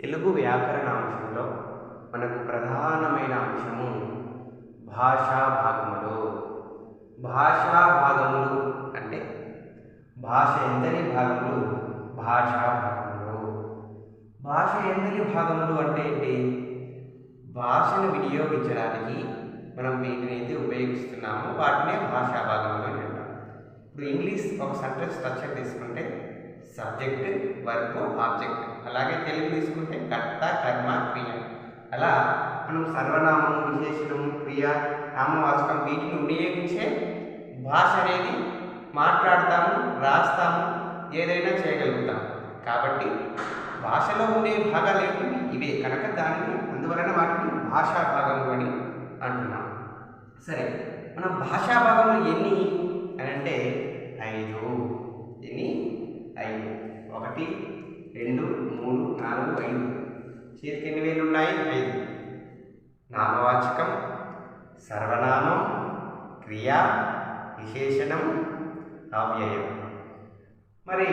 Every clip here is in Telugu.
తెలుగు వ్యాకరణ అంశంలో మనకు ప్రధానమైన అంశము భాషా భాగములు. భాషా భాగములు అంటే భాష ఎందరి భాగములు భాషా భాగములు. భాష ఎందరి భాగములు అంటే ఏంటి? భాషను వినియోగించడానికి మనం వీటిని అయితే ఉపయోగిస్తున్నామో వాటినే భాషా భాగములు అని అంటాం ఇప్పుడు ఇంగ్లీష్ ఒక సెంటెన్స్ స్ట్రక్చర్ తీసుకుంటే సబ్జెక్ట్ వర్బ్ ఆబ్జెక్ట్. అలాగే తెలుగు తీసుకుంటే కర్త కర్మ క్రియ. అలా మనం సర్వనామం విశేషణం క్రియ నామవాచకం వీటిని ఉపయోగించే భాష అనేది మాట్లాడతాము రాస్తాము ఏదైనా చేయగలుగుతాం కాబట్టి భాషలో ఉండే భాగాలు ఏంటి ఇవే. కనుక దానిని అందువలన వాటిని భాషా భాగములు అని అంటున్నాం సరే మన భాషా భాగంలో ఎన్ని అని అంటే ఐదు ఎన్ని ఐదు ఒకటి రెండు మూడు నాలుగు ఐదు చేతికి ఎన్ని వేలు ఉన్నాయి ఐదు. నామవాచకం సర్వనామం క్రియ విశేషణం అవ్యయం. మరి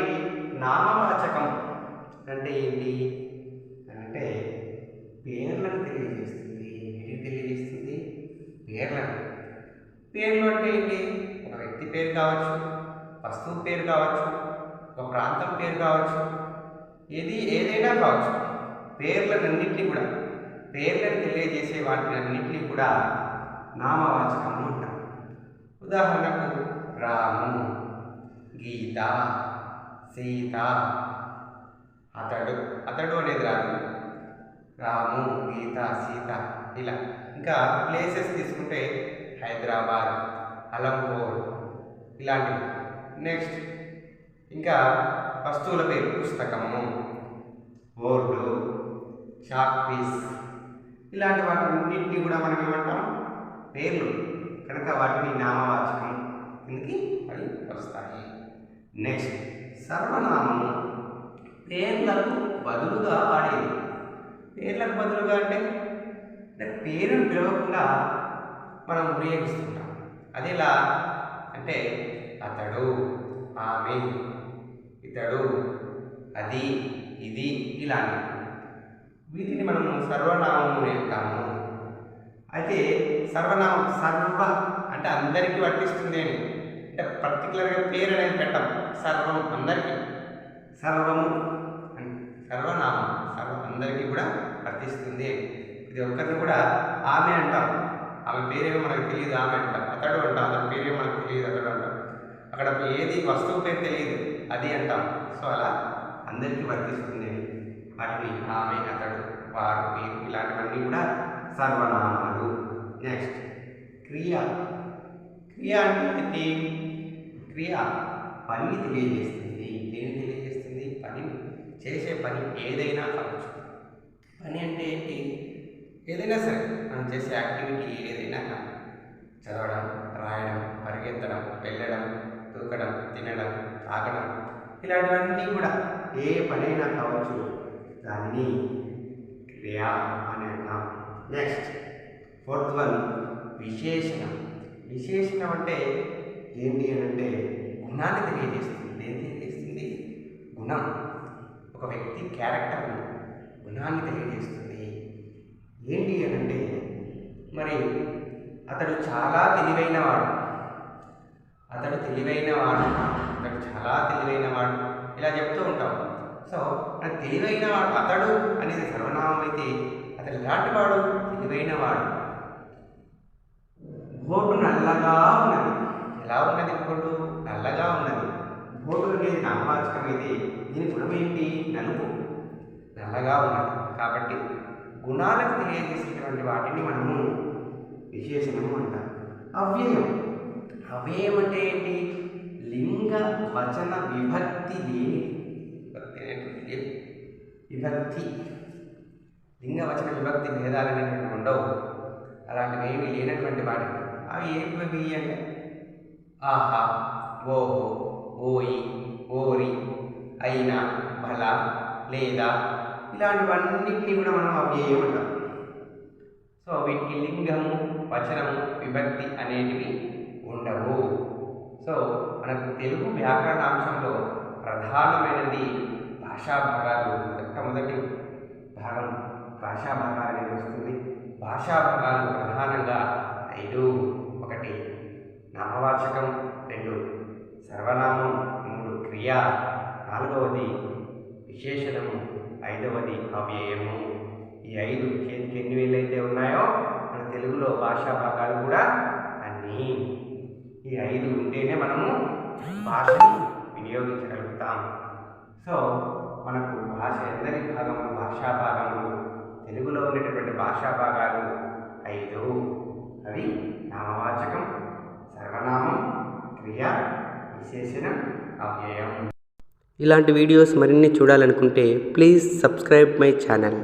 నామవాచకం అంటే ఏంటి? అంటే పేర్లను తెలియజేస్తుంది. ఏంటి తెలియజేస్తుంది? పేర్లను. పేర్లు అంటే ఏంటి? ఒక వ్యక్తి పేరు కావచ్చు వస్తువు పేరు కావచ్చు ఒక ప్రాంతం పేరు కావచ్చు ఏది ఏదైనా కావచ్చు. పేర్లనన్నింటినీ కూడా పేర్లను తెలియజేసే వాటిని అన్నింటినీ కూడా నామవాచకము అంటాం ఉదాహరణకు రాము గీత సీత అతడు అతడు అనేది రాదు. రాము గీత సీత ఇలా. ఇంకా ప్లేసెస్ తీసుకుంటే హైదరాబాద్ అలంపూర్ ఇలాంటివి. నెక్స్ట్ ఇంకా వస్తువుల పేరు పుస్తకము. చాక్ పీస్ ఇలాంటి వాటిన్నింటినీ కూడా మనం ఏమంటాం? పేర్లు. కనుక వాటిని నామవాచకం కిందకి అవి వస్తాయి నెక్స్ట్ సర్వనామము పేర్లకు బదులుగా వాడేది. పేర్లకు బదులుగా అంటే? అంటే పేరును పిలవకుండా మనం ఉపయోగిస్తుంటాం. ఎలా అంటే అతడు ఆమె ఇతడు అది ఇది ఇలాంటివి. వీటిని మనము సర్వనామములు అంటాము. అయితే సర్వనామం సర్వ అంటే అందరికీ వర్తిస్తుంది అని. అంటే పర్టికులర్గా పేరు అనేది పెట్టాం. సర్వం అందరికీ. సర్వము సర్వనామం సర్వం అందరికీ కూడా వర్తిస్తుంది. ఇది ఒక్కరిని కూడా ఆమె అంటాం. ఆమె పేరేమో మనకు తెలియదు ఆమె అంటాం. అతడు అంటాం అతని పేరేమో మనకు తెలియదు అతడు అంటాం. అక్కడ ఏది వస్తువు పేరు తెలియదు అది అంటాం. సో అలా అందరికీ వర్తిస్తుంది మరి ఆమె అతడు. వారు వీరు ఇలాంటివన్నీ కూడా సర్వనామాలు. నెక్స్ట్. క్రియ. క్రియ అంటే క్రియ పనిని తెలియజేస్తుంది. దేని తెలియజేస్తుంది? పని చేసే పని ఏదైనా కావచ్చు. పని అంటే ఏంటి? ఏదైనా సరే మనం చేసే యాక్టివిటీ ఏదైనా కానీ చదవడం రాయడం పరిగెత్తడం వెళ్ళడం తూకడం తినడం తాగడం ఇలాంటివన్నీ కూడా ఏ పనైనా కావచ్చు. దానిని క్రియ అని అంటాం. నెక్స్ట్ ఫోర్త్ వన్ విశేషణం. విశేషణం అంటే ఏంటి అని అంటే గుణాన్ని తెలియజేస్తుంది. ఏం తెలియజేస్తుంది? గుణం. ఒక వ్యక్తి క్యారెక్టర్ గుణాన్ని తెలియజేస్తుంది. ఏంటి అని అంటే మరి అతడు చాలా తెలివైనవాడు. అతడు తెలివైన వాడు అతడు చాలా తెలివైనవాడు. ఇలా చెప్తూ ఉంటాం. సో తెలివైన వాడు అతడు అనేది సర్వనామం అయితే అతడు ఎలాంటి వాడు తెలివైనవాడు బోటు నల్లగా ఉన్నది. ఎలా ఉన్నది బోటు నల్లగా ఉన్నది. బోటు అనేది నామవాచకం అయితే దీని గుణం ఏంటి? నలుపు. నల్లగా ఉన్నది. కాబట్టి గుణాలకు తెలియజేసేటువంటి వాటిని మనము విశేషణము అంటాం అవ్యయం. అవ్యయం అంటే ఏంటి? లింగ వచన విభక్తి లేనిది. విభక్తి. లింగ వచన విభక్తి భేదాలు అనేటువంటి ఉండవు. అలాంటివి ఏమీ లేనటువంటి వాటి. అవి ఏవి అంటే ఆహా ఓహో ఓయి ఓరి అయినా బల లేదా ఇలాంటివన్నింటినీ కూడా మనం అవ్యయం అంటాం సో వీటికి లింగము వచనము విభక్తి అనేటివి ఉండవు. సో మనకు తెలుగు వ్యాకరణ అంశంలో ప్రధానమైనది భాషాభాగాలు మొట్టమొదటి భాగం భాషా భాగాలు అనేది వస్తుంది. భాషాభాగాలు ప్రధానంగా ఐదు ఒకటి నామవాచకం రెండు సర్వనామం మూడు క్రియ నాలుగవది విశేషణము ఐదవది అవ్యయము. ఈ ఐదు చేతికి ఎన్ని వేలైతే ఉన్నాయో మన తెలుగులో భాషా భాగాలు కూడా అన్నీ. ఈ ఐదు ఉంటేనే మనము భాషను వినియోగించగలుగుతాం. సో మనకు భాగము భాషా భాగము తెలుగులో ఉండేటటువంటి భాషా భాగాలు ఐదు. అవి నామవాచకం సర్వనామం క్రియ విశేషణం అవ్యయం. ఇలాంటి వీడియోస్ మరిన్ని చూడాలనుకుంటే ప్లీజ్ సబ్స్క్రైబ్ మై ఛానల్.